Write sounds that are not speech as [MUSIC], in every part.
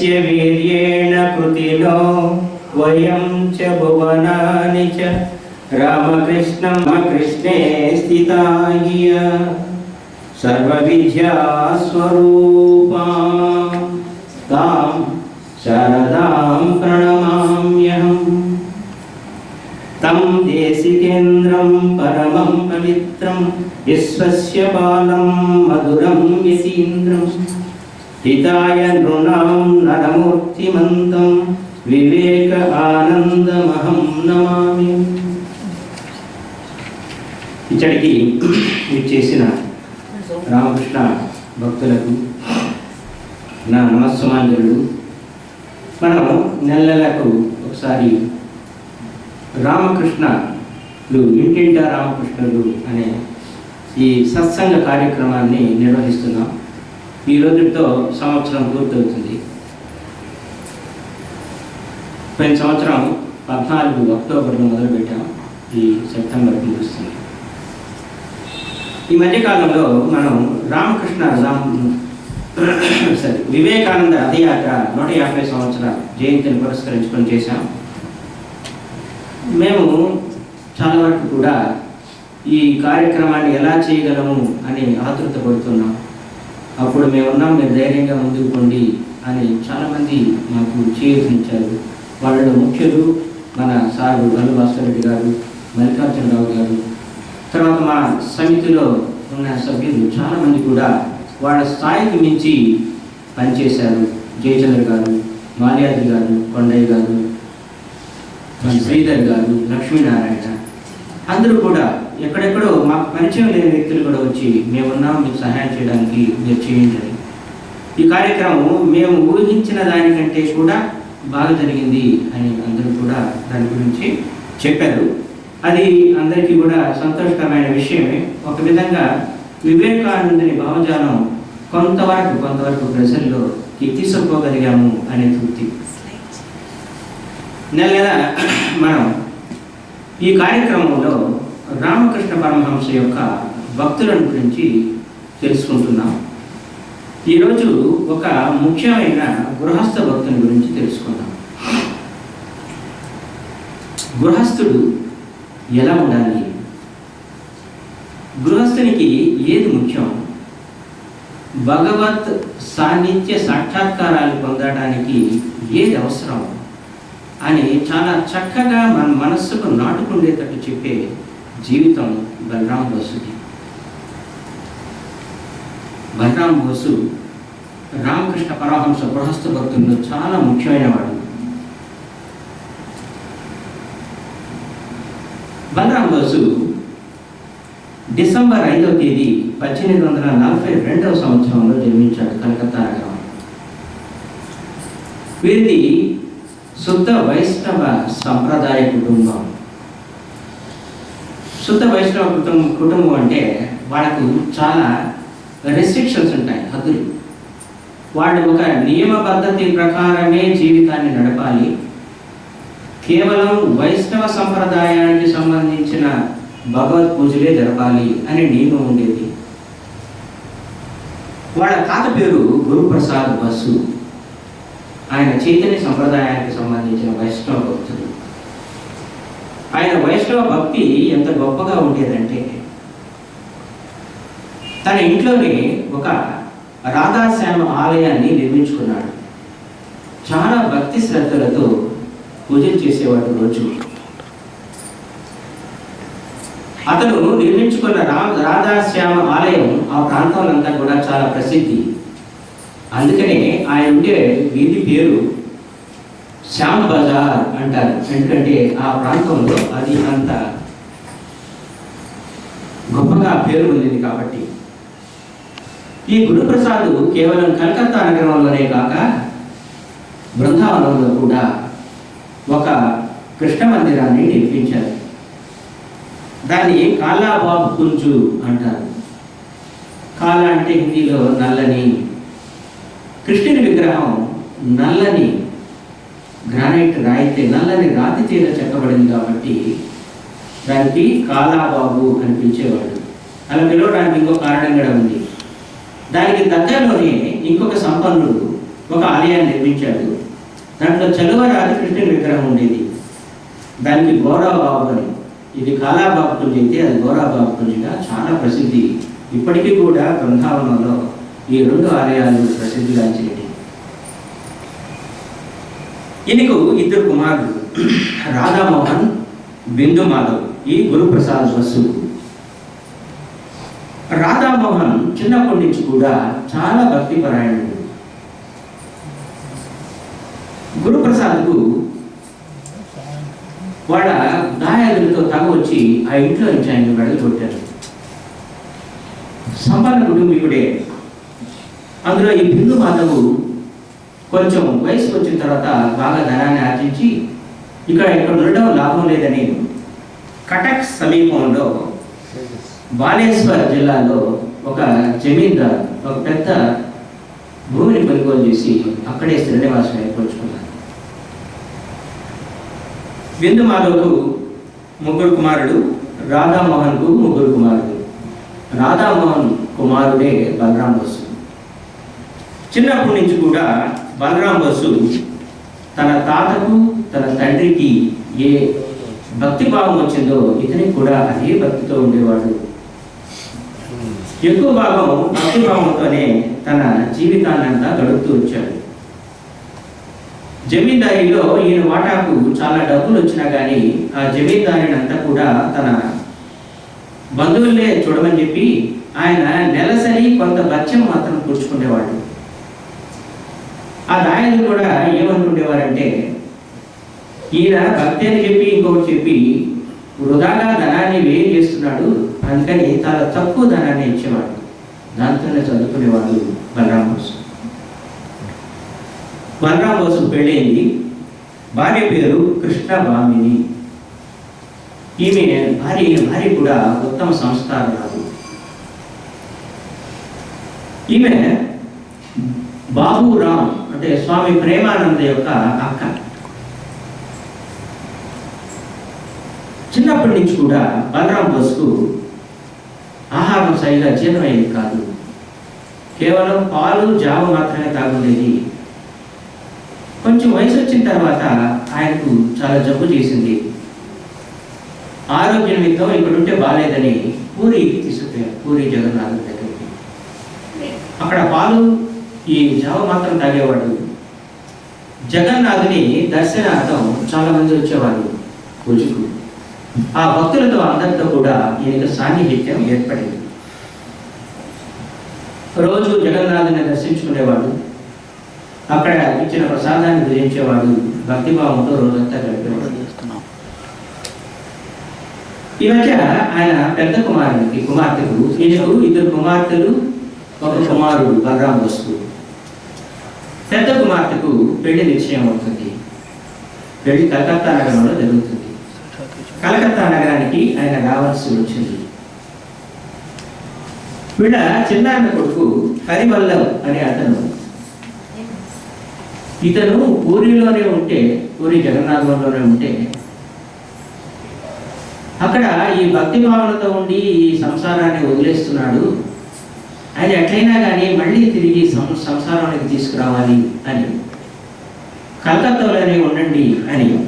यस्य वीर्येण कृतिनो वयं च भुवनानि च रामकृष्णं कृष्णे स्थिता ह्य सर्वविद्यास्वरूपा तां शारदां प्रणमाम्यहम् तं देशिकेन्द्रं परमं पवित्रं विश्वस्य बालं मधुरं यतीन्द्रम् हिताय नृणां नरमूर्तिमन्तं विवेक ఆనందమహం నమామి ఇచ్చడికి ఇచ్చేసిన రామకృష్ణ భక్తులకు నా నమస్సమాంజలు మనం నెలలకు ఒకసారి రామకృష్ణలు ఇంటింటా రామకృష్ణులు అనే ఈ సత్సంగ కార్యక్రమాన్ని నిర్వహిస్తున్నాం ఈ రోజుతో సంవత్సరం పూర్తవుతుంది. పోయిన సంవత్సరం పద్నాలుగు అక్టోబర్లో మొదలుపెట్టాం. ఈ సెప్టెంబర్ ముగుస్తుంది. ఈ మధ్యకాలంలో మనం రామకృష్ణ రామ్ [COUGHS] సరే వివేకానంద రథయాత్ర నూట యాభై సంవత్సరాల జయంతిని పురస్కరించుకొని చేశాం. మేము చాలా వరకు కూడా ఈ కార్యక్రమాన్ని ఎలా చేయగలము అని ఆతృత పడుతున్నాం. అప్పుడు మేము ఉన్నాం మీరు ధైర్యంగా ముందుకు పోండి అని చాలామంది మాకు చేయించారు వాళ్ళలో ముఖ్యులు మన సారు గల్లు భాస్కర్ రెడ్డి గారు మల్లికార్జునరావు గారు. తర్వాత మా సమితిలో ఉన్న సభ్యులు చాలామంది కూడా వాళ్ళ స్థాయికి మించి పనిచేశారు. జయచంద్ర గారు మాల్యాద్రి గారు కొండయ్య గారు మన శ్రీధర్ గారు లక్ష్మీనారాయణ. అందరూ కూడా ఎక్కడెక్కడో మాకు పరిచయం లేని వ్యక్తులు కూడా వచ్చి మేమున్నాం మీకు సహాయం చేయడానికి మీరు చేయండి ఈ కార్యక్రమం మేము ఊహించిన దానికంటే కూడా బాగా జరిగింది అని అందరూ కూడా దాని గురించి చెప్పారు. అది అందరికీ కూడా సంతోషకరమైన విషయమే. ఒక విధంగా వివేకానందుని భావజాలం కొంతవరకు కొంతవరకు ప్రజల్లో తీసుకుపోగలిగాము అనే తృప్తి. నెల నెల మనం ఈ కార్యక్రమంలో రామకృష్ణ పరమహంస యొక్క భక్తులను గురించి తెలుసుకుంటున్నాం. ఈరోజు ఒక ముఖ్యమైన గృహస్థ భక్తుని గురించి తెలుసుకుందాం. గృహస్థుడు ఎలా ఉండాలి? గృహస్థునికి ఏది ముఖ్యం? భగవత్ సాన్నిధ్య సాక్షాత్కారాలు పొందడానికి ఏది అవసరం? అని చాలా చక్కగా మన మనస్సుకు నాటుకుండేటట్టు చెప్పే జీవితం బలరాం బోసుది బలరాం బోసు రామకృష్ణ పరమహంస గృహస్థ భక్తుల్లో చాలా ముఖ్యమైన వాడు. బలరాం బోసు డిసెంబర్ ఐదవ తేదీ పద్దెనిమిది వందల నలభై రెండవ సంవత్సరంలో జన్మించాడు కలకత్తా నగరం వీరిది శుద్ధ వైష్ణవ సంప్రదాయ కుటుంబం. శుద్ధ వైష్ణవ కుటుంబం కుటుంబం అంటే వాళ్ళకు చాలా రెస్ట్రిక్షన్స్ ఉంటాయి హద్దులు. వాళ్ళు ఒక నియమ పద్ధతి ప్రకారమే జీవితాన్ని నడపాలి. కేవలం వైష్ణవ సంప్రదాయానికి సంబంధించిన భగవత్ పూజలే జరపాలి అనే నియమం ఉండేది. వాళ్ళ తాత పేరు గురుప్రసాద్ బసు. ఆయన చైతన్య సంప్రదాయానికి సంబంధించిన వైష్ణవ భక్తుడు. ఆయన వైష్ణవ భక్తి ఎంత గొప్పగా ఉండేదంటే తన ఇంట్లోనే ఒక రాధాశ్యామ ఆలయాన్ని నిర్మించుకున్నాడు. చాలా భక్తి శ్రద్ధలతో పూజలు చేసేవాడు రోజు. అతను నిర్మించుకున్న రా రాధాశ్యామ ఆలయం ఆ ప్రాంతంలో కూడా చాలా ప్రసిద్ధి. అందుకనే ఆయన ఉండే వీధి పేరు శ్యామ్ బజార్ అంటారు. ఎందుకంటే ఆ ప్రాంతంలో అది అంత గొప్పగా పేరు పొందింది కాబట్టి. ఈ గురుప్రసాద్ కేవలం కలకత్తా నగరంలోనే కాక బృందావనంలో కూడా ఒక కృష్ణ మందిరాన్ని నిర్మించారు. దాన్ని కాలాబాబు కుంజు అంటారు. కాలా అంటే హిందీలో నల్లని. కృష్ణుని విగ్రహం నల్లని. గ్రానైట్ రాయితే నల్లని రాతి తీర చెక్కబడింది కాబట్టి దానికి కాలాబాబు అనిపించేవాడు అలా పిలవడానికి ఇంకో కారణం కూడా ఉంది. దానికి దగ్గరలోనే ఇంకొక సంపన్నుడు ఒక ఆలయాన్ని నిర్మించాడు. దాంట్లో చలువరాజు కృష్ణుడి విగ్రహం ఉండేది. దానికి గోరాబాబు అని. ఇది కాలాబాబు కుంజ అయితే అది గోరాబాబు కుంజిగా చాలా ప్రసిద్ధి. ఇప్పటికీ కూడా బృందావనంలో ఈ రెండు ఆలయాలు ప్రసిద్ధిగాంచినవి. ఈయనకు ఇద్దరు కుమారులు. రాధామోహన్ బిందు మాధవ్ ఈ గురుప్రసాద్ బస్సు రాధామోహన్ చిన్నప్పటి నుంచి కూడా చాలా భక్తి పరాయణుడు గురుప్రసాద్కు వాళ్ళ దాయాదులతో తగ వచ్చి ఆ ఇంట్లో నుంచి ఆయన వెడలు కొట్టారు. సంపన్న కుటుంబీకుడే. అందులో ఈ బిందు మాధవు కొంచెం వయసు వచ్చిన తర్వాత బాగా ధనాన్ని ఆర్జించి ఇక్కడ ఇక్కడ ఉండడం లాభం లేదని కటక్ సమీపంలో బాలేశ్వర్ జిల్లాలో ఒక జమీందార్ ఒక పెద్ద భూమిని కొనుగోలు చేసి అక్కడే స్థిర నివాసం ఏర్పరచుకున్నారు బిందు ముగ్గురు కుమారుడు రాధామోహన్కు ముగ్గురు కుమారుడు. రాధామోహన్ కుమారుడే బలరాం బస్సు చిన్నప్పటి నుంచి కూడా బలరాం బస్సు తన తాతకు తన తండ్రికి ఏ భక్తి భావం వచ్చిందో ఇతనికి కూడా అదే భక్తితో ఉండేవాడు. ఎక్కువ భాగం భక్తి భావంతోనే తన జీవితాన్ని అంతా గడుపుతూ వచ్చాడు. జమీందారీలో ఈయన వాటాకు చాలా డబ్బులు వచ్చినా కానీ ఆ జమీందారిని అంతా కూడా తన బంధువులే చూడమని చెప్పి ఆయన నెలసరి కొంత బత్యం మాత్రం కూర్చుకునేవాడు ఆ రాయలు కూడా ఏమనుకునేవారంటే ఈయన భక్తి అని చెప్పి ఇంకొకటి చెప్పి వృధాగా ధనాన్ని వేరు చేస్తున్నాడు అందుకని చాలా తక్కువ ధనాన్ని ఇచ్చేవాడు. దాంతోనే చదువుకునేవాడు బలరాం బోసు. బలరాం బోసు పెళ్ళైంది. భార్య పేరు కృష్ణ భామిని ఈమె భార్య భార్య కూడా ఉత్తమ సంస్కారాలు ఈమె బాబురామ్ అంటే స్వామి ప్రేమానంద యొక్క అక్క చిన్నప్పటి నుంచి కూడా బలరాం బోస్కు ఆహారం సరిగా జీర్ణమయ్యేది కాదు. కేవలం పాలు జావ మాత్రమే తాగుండేది. కొంచెం వయసు వచ్చిన తర్వాత ఆయనకు చాలా జబ్బు చేసింది. ఆరోగ్య నిమిత్తం ఇక్కడ ఉంటే బాగాలేదని పూరికి తీసుకుపోయారు పూరి జగన్నాథ్ దగ్గరికి. అక్కడ పాలు ఈ జావ మాత్రం తాగేవాడు. జగన్నాథుని దర్శనార్థం చాలా మంది వచ్చేవారు పూజకు. ఆ భక్తులతో అందరితో కూడా ఈయనకు సాన్నిహిత్యం ఏర్పడింది. రోజు జగన్నాథుని దర్శించుకునేవాడు. అక్కడ ఇచ్చిన ప్రసాదాన్ని భుజించేవాడు భక్తిభావంతో రోజంతా గడిపేవాడు. ఈ మధ్య ఆయన పెద్ద కుమారునికి కుమార్తెకు ఈయనకు ఇద్దరు కుమార్తెలు ఒక కుమారుడు బలరాం వస్తువు పెద్ద కుమార్తెకు పెళ్ళి నిశ్చయం అవుతుంది. పెళ్ళి కలకత్తా నగరంలో జరుగుతుంది. కలకత్తా నగరానికి ఆయన రావాల్సి వచ్చింది. వీళ్ళ చిన్నాన్న కొడుకు హరివల్లవ్ అనే అతను. ఇతను పూరిలోనే ఉంటే పూరి జగన్నాథంలోనే ఉంటే అక్కడ ఈ భక్తి భావనతో ఉండి ఈ సంసారాన్ని వదిలేస్తున్నాడు అది ఎట్లయినా కానీ మళ్ళీ తిరిగి సంసారానికి తీసుకురావాలి అని. కలకత్తాలోనే ఉండండి అని.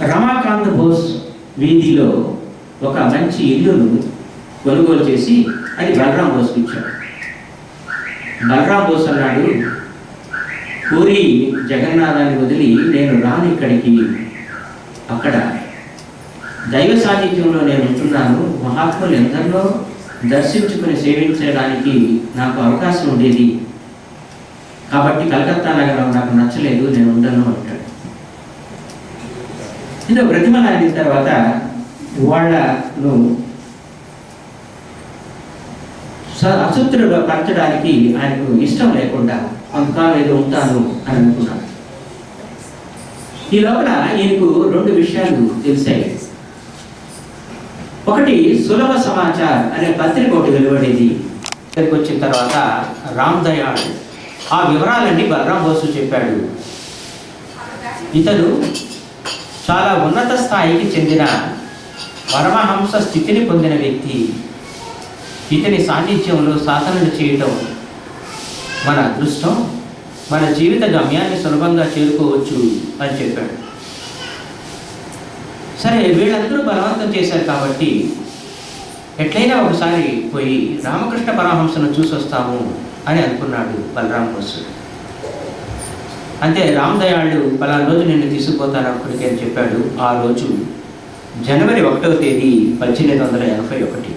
రమాకాంత్ బోస్ వీధిలో ఒక మంచి ఇల్లును కొనుగోలు చేసి అది బలరాం బోస్కి ఇచ్చాడు. బలరాం బోస్ అన్నాడు పూరి జగన్నాథాన్ని వదిలి నేను రాను ఇక్కడికి. అక్కడ దైవ సాన్నిధ్యంలో నేను ఉంటున్నాను. మహాత్ములు ఎందరిలో దర్శించుకుని సేవించడానికి నాకు అవకాశం ఉండేది. కాబట్టి కలకత్తా నగరం నాకు నచ్చలేదు నేను ఉండను అంటాడు. ఇందులో బ్రతిమలాడిన తర్వాత వాళ్ళను అసూత్రుడు పరచడానికి ఆయనకు ఇష్టం లేకుండా కొంతకాలం ఏదో ఉంటాను అని అనుకున్నాడు. ఈ లోపల ఈయనకు రెండు విషయాలు తెలిసాయి. ఒకటి సులభ సమాచార్ అనే పత్రిక ఒకటి వెలువడేది. ఇక్కడికి వచ్చిన తర్వాత రామ్ దయాళ్ ఆ వివరాలన్నీ బలరాం బోసు చెప్పాడు. ఇతడు చాలా ఉన్నత స్థాయికి చెందిన పరమహంస స్థితిని పొందిన వ్యక్తి. ఇతని సాన్నిధ్యంలో సాధనలు చేయటం మన అదృష్టం మన జీవిత గమ్యాన్ని సులభంగా చేరుకోవచ్చు అని చెప్పాడు. సరే వీళ్ళందరూ బలవంతం చేశారు కాబట్టి ఎట్లయినా ఒకసారి పోయి రామకృష్ణ పరమహంసను చూసి వస్తాము అని అనుకున్నాడు బలరాం బోసు అంతే రామదయాళ్ళు పలానా రోజు నిన్ను తీసుకుపోతాను అప్పటికే అని చెప్పాడు ఆ రోజు జనవరి ఒకటవ తేదీ పద్దెనిమిది వందల ఎనభై ఒకటి.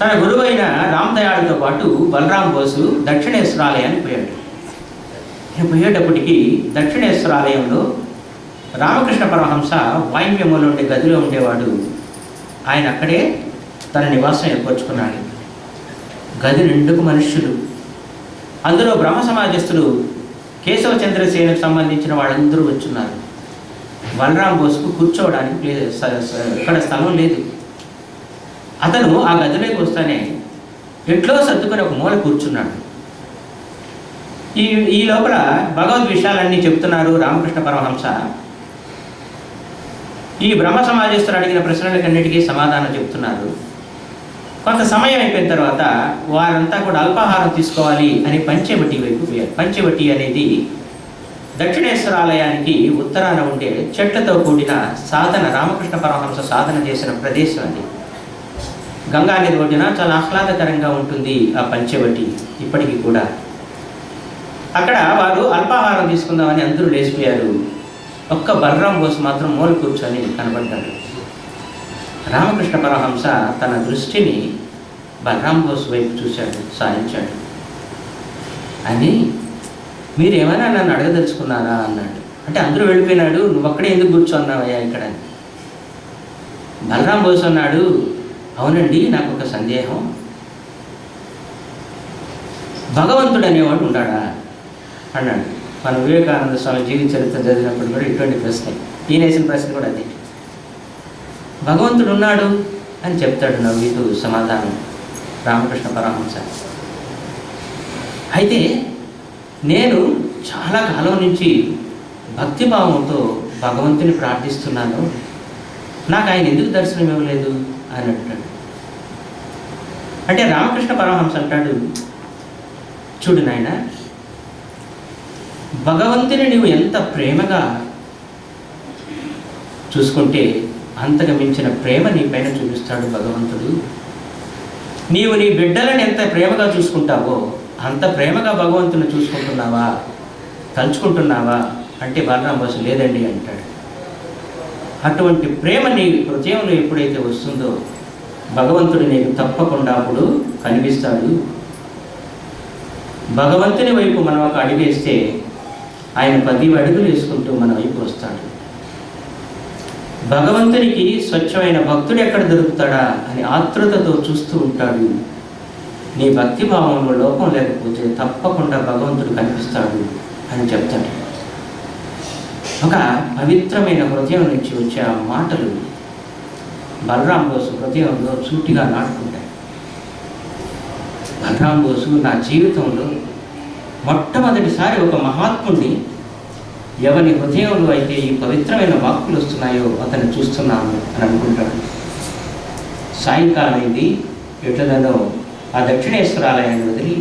తన గురువైన రామదయాళ్ళతో పాటు బలరాం బోసు దక్షిణేశ్వరాలయానికి పోయాడు. పోయేటప్పటికీ దక్షిణేశ్వరాలయంలో రామకృష్ణ పరమహంస వాయువ్యములో ఉండే గదిలో ఉండేవాడు. ఆయన అక్కడే తన నివాసం ఏర్పరచుకున్నాడు. గది నిండుకు మనుష్యులు. అందులో బ్రహ్మ సమాజస్థులు కేశవ చంద్రసేనకు సంబంధించిన వాళ్ళందరూ వచ్చున్నారు. బలరాం బోస్కు కూర్చోవడానికి లేదు ఇక్కడ స్థలం లేదు. అతను ఆ గదిలోకి వస్తానే ఎట్లో సర్దుకొని ఒక మూల కూర్చున్నాడు. ఈ ఈ లోపల భగవద్ విషయాలన్నీ చెప్తున్నారు రామకృష్ణ పరమహంస. ఈ బ్రహ్మ సమాజస్తులు అడిగిన ప్రశ్నలకన్నిటికీ సమాధానం చెబుతున్నారు కొంత సమయం అయిపోయిన తర్వాత వారంతా కూడా అల్పాహారం తీసుకోవాలి అని పంచవటి వైపు పోయారు. పంచవటి అనేది దక్షిణేశ్వర ఆలయానికి ఉత్తరాన ఉండే చెట్లతో కూడిన సాధన రామకృష్ణ పరమహంస సాధన చేసిన ప్రదేశం అది. గంగా నది ఒడ్డున చాలా ఆహ్లాదకరంగా ఉంటుంది ఆ పంచవటి ఇప్పటికీ కూడా. అక్కడ వారు అల్పాహారం తీసుకుందామని అందరూ లేచిపోయారు. ఒక్క బలరాం బోస్ మాత్రం మూల కూర్చొని కనబడ్డాడు. రామకృష్ణ పరహంస తన దృష్టిని బలరాం బోస్ వైపు చూశాడు సాధించాడు అని మీరేమైనా నన్ను అడగదలుచుకున్నారా? అన్నాడు. అంటే అందరూ వెళ్ళిపోయినాడు నువ్వు అక్కడే ఎందుకు కూర్చున్నావయ్యా ఇక్కడ? బలరాం బోస్ అన్నాడు అవునండి నాకు ఒక సందేహం. భగవంతుడు అనేవాడు ఉన్నాడా అన్నాడు. మన వివేకానంద స్వామి జీవిత చరిత్ర చదివినప్పుడు కూడా ఇటువంటి ప్రశ్న. ఈయన వేసిన ప్రశ్న కూడా అది. భగవంతుడు ఉన్నాడు అని చెప్తాడు నవ్వుతూ సమాధానం. రామకృష్ణ పరమహంస. అయితే నేను చాలా కాలం నుంచి భక్తిభావంతో భగవంతుని ప్రార్థిస్తున్నాను. నాకు ఆయన ఎందుకు దర్శనం ఇవ్వలేదు? అని అంటాడు. అంటే రామకృష్ణ పరమహంస అంటాడు. చూడు నాయన భగవంతుని నీవు ఎంత ప్రేమగా చూసుకుంటే అంతకు మించిన ప్రేమ నీ పైన చూపిస్తాడు భగవంతుడు. నీవు నీ బిడ్డలను ఎంత ప్రేమగా చూసుకుంటావో అంత ప్రేమగా భగవంతుని చూసుకుంటున్నావా? తలుచుకుంటున్నావా? అంటే బలరాం లేదండి అంటాడు. అటువంటి ప్రేమ నీ హృదయంలో ఎప్పుడైతే వస్తుందో భగవంతుడు నీకు తప్పకుండా అప్పుడు కనిపిస్తాడు. భగవంతుని వైపు మనం ఒక అడిగేస్తే ఆయన పది అడుగులు వేసుకుంటూ మన వైపు వస్తాడు. భగవంతునికి స్వచ్ఛమైన భక్తుడు ఎక్కడ దొరుకుతాడా అని ఆతృతతో చూస్తూ ఉంటాడు. నీ భక్తి భావంలో లోపం లేకపోతే తప్పకుండా భగవంతుడు కనిపిస్తాడు అని చెప్తాడు. ఒక పవిత్రమైన హృదయం నుంచి వచ్చే ఆ మాటలు బలరాం బోసు హృదయంలో సూటిగా నాటుకుంటాయి. బలరాం బోసు నా జీవితంలో మొట్టమొదటిసారి ఒక మహాత్ముడిని ఎవరి హృదయంలో అయితే ఈ పవిత్రమైన వాక్కులు వస్తున్నాయో అతన్ని చూస్తున్నాను అని అనుకుంటాడు. సాయంకాలం అయింది ఎట్లనో ఆ దక్షిణేశ్వరాలయాన్ని వదిలి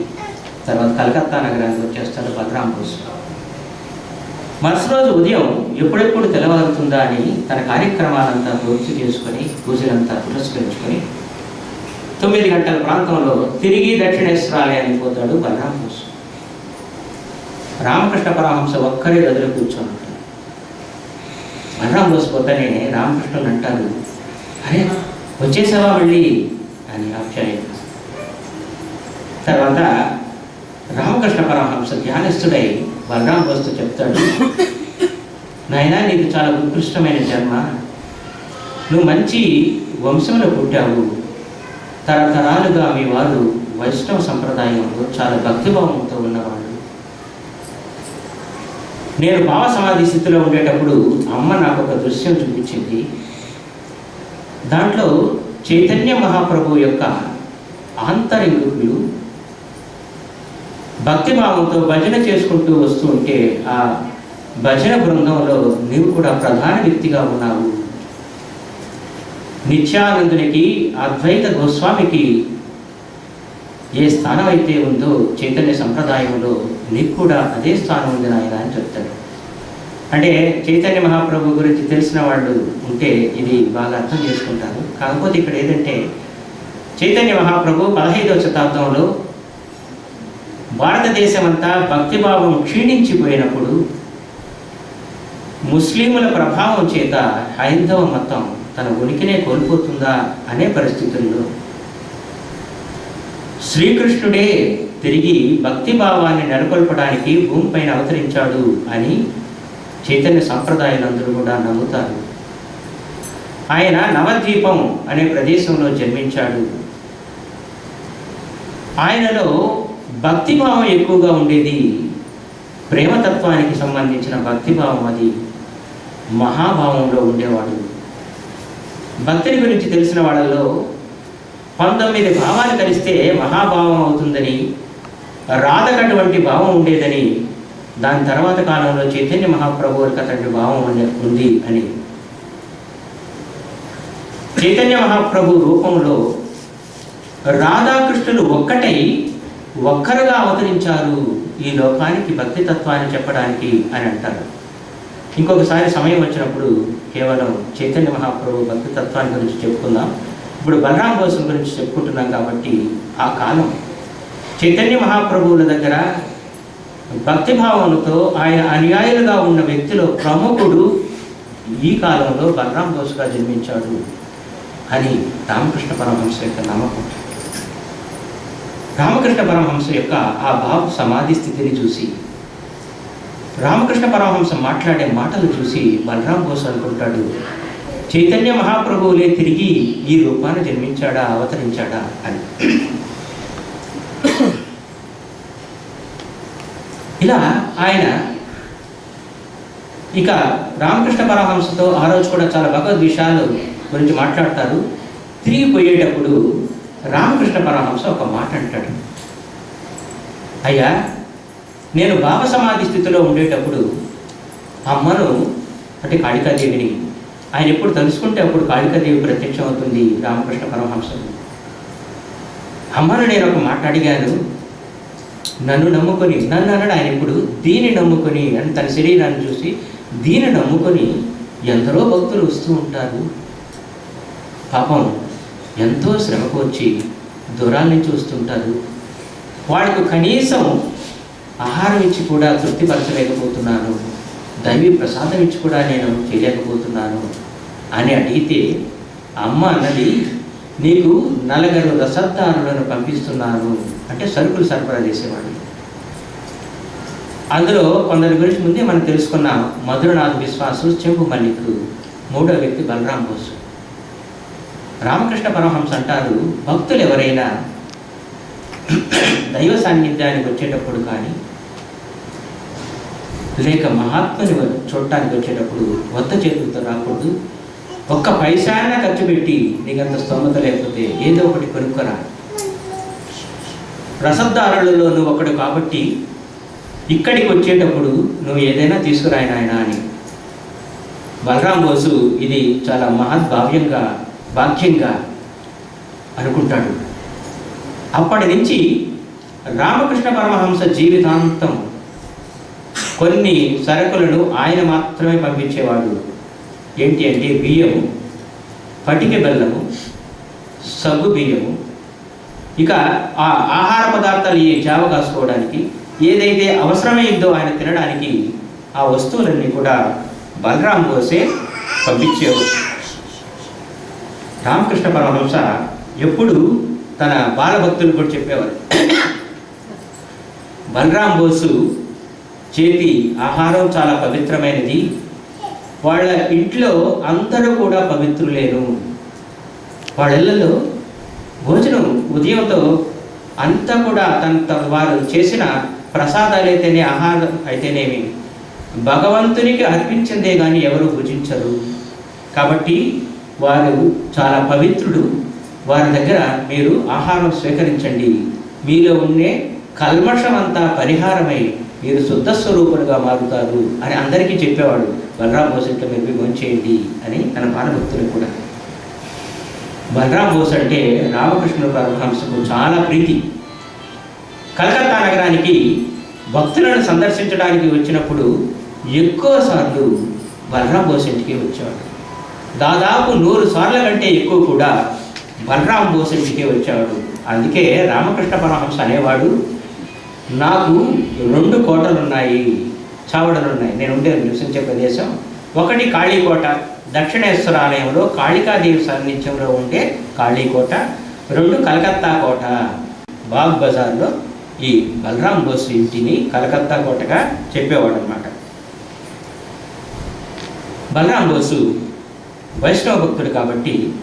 తర్వాత కలకత్తా నగరానికి వచ్చేస్తాడు బలరాం బోసు మరుసటి రోజు ఉదయం ఎప్పుడెప్పుడు తెలవాలుతుందా అని తన కార్యక్రమాలంతా పూర్తి చేసుకొని పూజలంతా పురస్కరించుకొని తొమ్మిది గంటల ప్రాంతంలో తిరిగి దక్షిణేశ్వర ఆలయానికి పోతాడు బలరాం రామకృష్ణ పరమహంస ఒక్కరే గదిలో కూర్చొని ఉంటాడు. బలరాం బోసు రామకృష్ణుని అంటారు అరే వచ్చేసావా మళ్ళీ అని ఆప్యాయం తర్వాత రామకృష్ణ పరమహంస ధ్యానిస్తుడై బలరాం బోస్తో చెప్తాడు నాయనా నీకు చాలా ఉత్కృష్టమైన జన్మ. నువ్వు మంచి వంశంలో పుట్టావు. తరతరాలుగా మీ వారు వైష్ణవ సంప్రదాయంలో చాలా భక్తిభావంతో ఉన్నవాడు నేను భావ సమాధి స్థితిలో ఉండేటప్పుడు అమ్మ నాకు ఒక దృశ్యం చూపించింది. దాంట్లో చైతన్య మహాప్రభు యొక్క ఆంతరింగులు భక్తిభావంతో భజన చేసుకుంటూ వస్తూ ఉంటే ఆ భజన బృందంలో నీవు కూడా ప్రధాన వ్యక్తిగా ఉన్నావు. నిత్యానందునికి అద్వైత గోస్వామికి ఏ స్థానం అయితే ఉందో చైతన్య సంప్రదాయంలో నీకు కూడా అదే స్థానం ఉంది నాయన అని చెప్తాడు. అంటే చైతన్య మహాప్రభు గురించి తెలిసిన వాళ్ళు ఉంటే ఇది బాగా అర్థం చేసుకుంటారు. కాకపోతే ఇక్కడ ఏదంటే చైతన్య మహాప్రభు పదహైదవ శతాబ్దంలో భారతదేశం అంతా భక్తిభావం క్షీణించిపోయినప్పుడు ముస్లింల ప్రభావం చేత హైందవ మతం తన ఉనికినే కోల్పోతుందా అనే పరిస్థితుల్లో శ్రీకృష్ణుడే తిరిగి భక్తిభావాన్ని నెలకొల్పడానికి భూమిపైన అవతరించాడు అని చైతన్య సంప్రదాయాలందరూ కూడా నమ్ముతారు. ఆయన నవద్వీపం అనే ప్రదేశంలో జన్మించాడు. ఆయనలో భక్తిభావం ఎక్కువగా ఉండేది ప్రేమతత్వానికి సంబంధించిన భక్తిభావం అది. మహాభావంలో ఉండేవాడు. భక్తిని గురించి తెలిసిన వాళ్ళలో పంతొమ్మిది భావాలు కలిస్తే మహాభావం అవుతుందని రాధకటువంటి భావం ఉండేదని దాని తర్వాత కాలంలో చైతన్య మహాప్రభువులకు అతడి భావం ఉండే- ఉంది అని. చైతన్య మహాప్రభు రూపంలో రాధాకృష్ణులు ఒక్కటై ఒక్కరుగా అవతరించారు ఈ లోకానికి భక్తి తత్వాన్ని చెప్పడానికి అని అంటారు. ఇంకొకసారి సమయం వచ్చినప్పుడు కేవలం చైతన్య మహాప్రభు భక్తి తత్వాన్ని గురించి చెప్పుకుందాం. ఇప్పుడు బలరాం బోసం గురించి చెప్పుకుంటున్నాం కాబట్టి ఆ కాలం చైతన్య మహాప్రభువుల దగ్గర భక్తిభావంతో ఆయన అనుయాయులుగా ఉన్న వ్యక్తిలో ప్రముఖుడు ఈ కాలంలో బలరాం బోసుగా జన్మించాడు అని రామకృష్ణ పరమహంస యొక్క నమ్మకం. రామకృష్ణ పరమహంస యొక్క ఆ భావ సమాధి స్థితిని చూసి రామకృష్ణ పరమహంస మాట్లాడే మాటలు చూసి బలరాం బోస్ అనుకుంటాడు చైతన్య మహాప్రభువులే తిరిగి ఈ రూపాన్ని జన్మించాడా అవతరించాడా అని. ఇలా ఆయన ఇక రామకృష్ణ పరమహంసతో ఆ రోజు కూడా చాలా భగవద్ విషయాలు గురించి మాట్లాడతారు. తిరిగి పోయేటప్పుడు రామకృష్ణ పరమహంస ఒక మాట అంటాడు. అయ్యా నేను భావ సమాధి స్థితిలో ఉండేటప్పుడు అమ్మను అంటే కాళికాదేవిని ఆయన ఎప్పుడు తలుసుకుంటే అప్పుడు కాళికాదేవి ప్రత్యక్షం అవుతుంది రామకృష్ణ పరమహంసకు అమ్మను నేను ఒక మాట అడిగాను నన్ను నమ్ముకొని నన్ను అన్నాడు ఆయన ఇప్పుడు దీన్ని నమ్ముకొని అని తన శరీరాన్ని చూసి దీన్ని నమ్ముకొని ఎందరో భక్తులు వస్తూ ఉంటారు. పాపం ఎంతో శ్రమకు వచ్చి దూరాల నుంచి వస్తుంటారు కనీసం ఆహారం ఇచ్చి కూడా తృప్తిపరచలేకపోతున్నాను. దైవీ ప్రసాదం ఇచ్చి కూడా నేను చేయలేకపోతున్నాను అని అడిగితే అమ్మ అన్నది నీకు నలుగురు రసద్దారులను పంపిస్తున్నాను అంటే సరుకులు సరఫరా చేసేవాడు. అందులో కొందరి గురించి ముందే మనం తెలుసుకున్నాం మధురనాథ్ విశ్వాసు చెంపు మల్లిక్ మూడో వ్యక్తి బలరాం బోసు. రామకృష్ణ పరమహంస అంటారు భక్తులు ఎవరైనా దైవ సాన్నిధ్యానికి వచ్చేటప్పుడు కానీ లేక మహాత్ముని చూడటానికి వచ్చేటప్పుడు వద్ద చేతులతో రాకూడదు. ఒక్క పైసాన ఖర్చు పెట్టి నీకంత స్తోమత లేకపోతే ఏదో ఒకటి కొనుక్కోరా. రసద్దారులలో నువ్వు ఒకడు కాబట్టి ఇక్కడికి వచ్చేటప్పుడు నువ్వు ఏదైనా తీసుకురాయనాయనా అని. బలరాం బోసు ఇది చాలా మహద్భావ్యంగా భాగ్యంగా అనుకుంటాడు. అప్పటి నుంచి రామకృష్ణ పరమహంస జీవితాంతం కొన్ని సరుకులను ఆయన మాత్రమే పంపించేవాడు. ఏంటి అంటే బియ్యము పటిక బెల్లము సగ్గు బియ్యము. ఇక ఆ ఆహార పదార్థాలు ఏ జావ కాసుకోవడానికి ఏదైతే అవసరమైందో ఆయన తినడానికి ఆ వస్తువులన్నీ కూడా బలరాం కోసే పంపించేవారు రామకృష్ణ పరమహంస ఎప్పుడు తన బాలభక్తులు కూడా చెప్పేవారు. బలరాం బోసు చేతి ఆహారం చాలా పవిత్రమైనది. వాళ్ళ ఇంట్లో అందరూ కూడా పవిత్రులేను వాళ్ళ ఇళ్ళలో భోజనం ఉదయంతో అంతా కూడా తన తన వారు చేసిన ప్రసాదాలు అయితేనే ఆహారం అయితేనేమి. భగవంతునికి అర్పించిందే కానీ ఎవరు భుజించరు. కాబట్టి వారు చాలా పవిత్రుడు. వారి దగ్గర మీరు ఆహారం స్వీకరించండి. మీలో ఉండే కల్మషం అంతా పరిహారమై మీరు శుద్ధ స్వరూపులుగా మారుతారు అని అందరికీ చెప్పేవాడు బలరాం బోస్ ఇంట్లో మీరు భోంచేయండి అని తన బాలభక్తులు కూడా. బలరాం బోస్ అంటే రామకృష్ణ పరమహంసకు చాలా ప్రీతి. కలకత్తా నగరానికి భక్తులను సందర్శించడానికి వచ్చినప్పుడు ఎక్కువ సార్లు బలరాం బోస్ ఇంటికి వచ్చేవాడు దాదాపు నూరు సార్ల కంటే ఎక్కువ కూడా బలరాం బోస్ ఇంటికి వచ్చాడు అందుకే రామకృష్ణ పరమహంస అనేవాడు నాకు రెండు కోటలు ఉన్నాయి చావడలు ఉన్నాయి నేను ఉండే నివసించే ప్రదేశం. ఒకటి కాళీకోట. దక్షిణేశ్వర ఆలయంలో కాళికాదేవి సాన్నిధ్యంలో ఉండే కాళీకోట. రెండు కలకత్తా కోట. బాగ్ బజార్లో ఈ బలరాం బోస్ ఇంటిని కలకత్తా కోటగా చెప్పేవాడు అనమాట బలరాం బోసు వైష్ణవ భక్తుడు కాబట్టి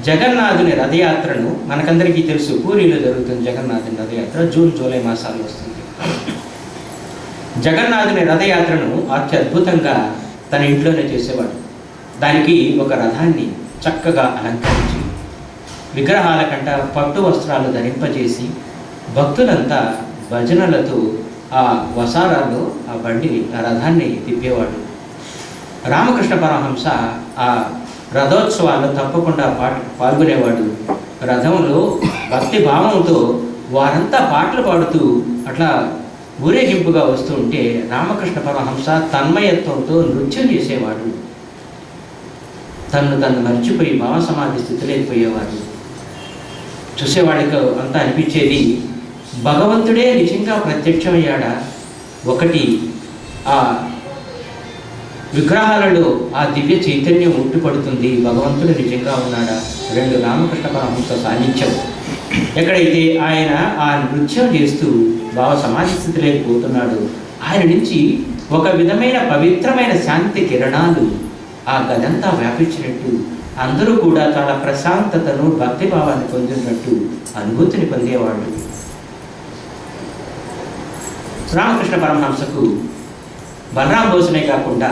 జగన్నాథుని రథయాత్రను మనకందరికీ తెలుసు పూరిలో జరుగుతుంది జగన్నాథుని రథయాత్ర జూన్ జూలై మాసాల్లో వస్తుంది. జగన్నాథుని రథయాత్రను అత్యద్భుతంగా తన ఇంట్లోనే చేసేవాడు. దానికి ఒక రథాన్ని చక్కగా అలంకరించి విగ్రహాల కంట పట్టు వస్త్రాలు ధరింపజేసి భక్తులంతా భజనలతో ఆ వసారాల్లో ఆ బండిని ఆ రథాన్ని తిప్పేవాడు. రామకృష్ణ పరమహంస ఆ రథోత్సవాల్లో తప్పకుండా పాల్గొనేవాడు. రథంలో భక్తి భావంతో వారంతా పాటలు పాడుతూ అట్లా ఊరేగింపుగా వస్తూ ఉంటే రామకృష్ణ పరమహంస తన్మయత్వంతో నృత్యం చేసేవాడు. తను తను మర్చిపోయి భావ సమాధి స్థితిలో అయిపోయేవాడు చూసేవాడికి అంతా అనిపించేది భగవంతుడే నిజంగా ప్రత్యక్షమయ్యాడా? ఒకటి ఆ విగ్రహాలలో ఆ దివ్య చైతన్యం ఉట్టిపడుతుంది భగవంతుడు నిజంగా ఉన్నాడా? రెండు రామకృష్ణ పరమహంస సాన్నిధ్యం ఎక్కడైతే ఆయన ఆ నృత్యం చేస్తూ భావ సమాధి స్థితిలోకి పోతున్నాడు ఆయన నుంచి ఒక విధమైన పవిత్రమైన శాంతి కిరణాలు ఆ గదంతా వ్యాపించినట్టు అందరూ కూడా చాలా ప్రశాంతతను భక్తిభావాన్ని పొందినట్టు అనుభూతిని పొందేవాడు రామకృష్ణ పరమహంసకు బలరాం బోసునే కాకుండా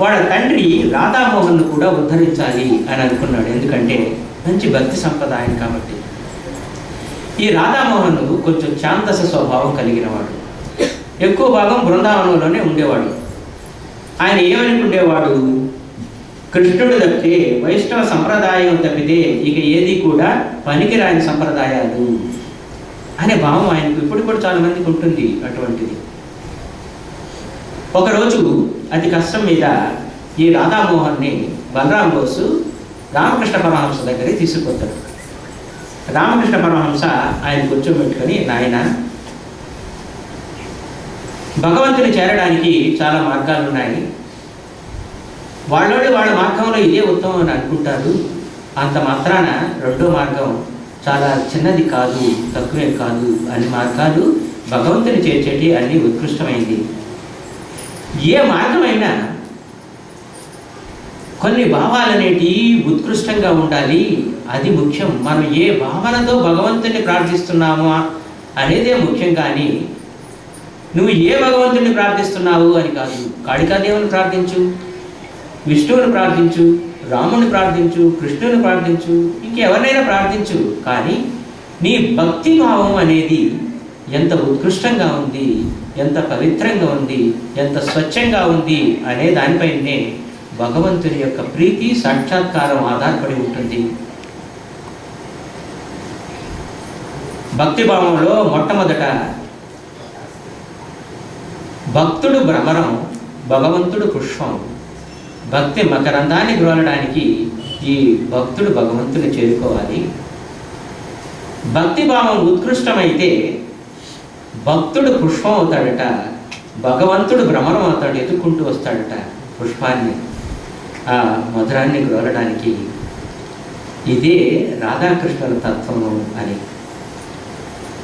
వాళ్ళ తండ్రి రాధామోహన్ను కూడా ఉద్ధరించాలి అని అనుకున్నాడు. ఎందుకంటే మంచి భక్తి సంప్రదాయం కాబట్టి. ఈ రాధామోహన్ కొంచెం ఛాందస స్వభావం కలిగినవాడు ఎక్కువ భాగం బృందావనంలోనే ఉండేవాడు. ఆయన ఏమనుకుండేవాడు? కృష్ణుడు తప్పితే వైష్ణవ సంప్రదాయం తప్పితే ఇక ఏది కూడా పనికిరాని సంప్రదాయాలు అనే భావం ఆయనకు ఇప్పుడు కూడా చాలా మందికి ఉంటుంది అటువంటిది. ఒకరోజు అతి కష్టం మీద ఈ రాధామోహన్ని బలరాం బోసు రామకృష్ణ పరమహంస దగ్గరికి తీసుకుపోతాడు. రామకృష్ణ పరమహంస ఆయన కూర్చోబెట్టుకొని నాయన భగవంతుని చేరడానికి చాలా మార్గాలు ఉన్నాయి. వాళ్ళోడి వాళ్ళ మార్గంలో ఇదే ఉత్తమం అని అనుకుంటారు. అంత మాత్రాన రెండో మార్గం చాలా చిన్నది కాదు తక్కువే కాదు అన్ని మార్గాలు భగవంతుని చేర్చేటి అన్ని ఉత్కృష్టమైంది. ఏ మార్గమైనా కొన్ని భావాలనేటి ఉత్కృష్టంగా ఉండాలి. అది ముఖ్యం. మనం ఏ భావనతో భగవంతుని ప్రార్థిస్తున్నామా అనేదే ముఖ్యం కానీ నువ్వు ఏ భగవంతుని ప్రార్థిస్తున్నావు అని కాదు. కాళికాదేవుని ప్రార్థించు విష్ణువుని ప్రార్థించు రాముని ప్రార్థించు కృష్ణుని ప్రార్థించు ఇంకెవరినైనా ప్రార్థించు. కానీ నీ భక్తి భావం అనేది ఎంత ఉత్కృష్టంగా ఉంది ఎంత పవిత్రంగా ఉంది ఎంత స్వచ్ఛంగా ఉంది అనే దానిపైనే భగవంతుని యొక్క ప్రీతి సాక్షాత్కారం ఆధారపడి ఉంటుంది. భక్తి భావంలో మొట్టమొదట భక్తుడు భ్రమరం భగవంతుడు పుష్పం. భక్తి మకరందాన్ని గ్రోలడానికి ఈ భక్తుడు భగవంతుని చేరుకోవాలి. భక్తి భావం ఉత్కృష్టమైతే భక్తుడు పుష్పం అవుతాడట భగవంతుడు భ్రమణం అవుతాడు ఎదుక్కుంటూ వస్తాడట పుష్పాన్ని ఆ మధురాన్ని గ్రోలడానికి ఇదే రాధాకృష్ణుల తత్వము అని.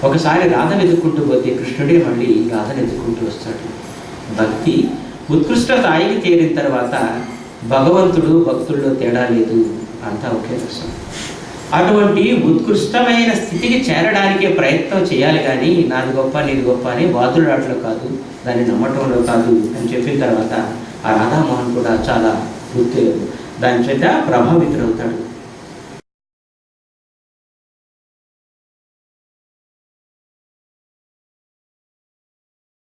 ఒకసారి రాధను ఎదుర్కొంటూ పోతే కృష్ణుడే మళ్ళీ రాధను ఎదుర్కొంటూ వస్తాడు. భక్తి ఉత్కృష్ట స్థాయికి చేరిన తర్వాత భగవంతుడు భక్తుల్లో తేడా లేదు అంతా ఒకే దర్శనం అటువంటి ఉత్కృష్టమైన స్థితికి చేరడానికే ప్రయత్నం చేయాలి కానీ నాది గొప్ప నీది గొప్ప అని వాదులాటలో కాదు దాన్ని నమ్మటంలో కాదు అని చెప్పిన తర్వాత ఆ రాధామోహన్ కూడా చాలా గుర్తు దాని చేత ప్రభావితుడవుతాడు.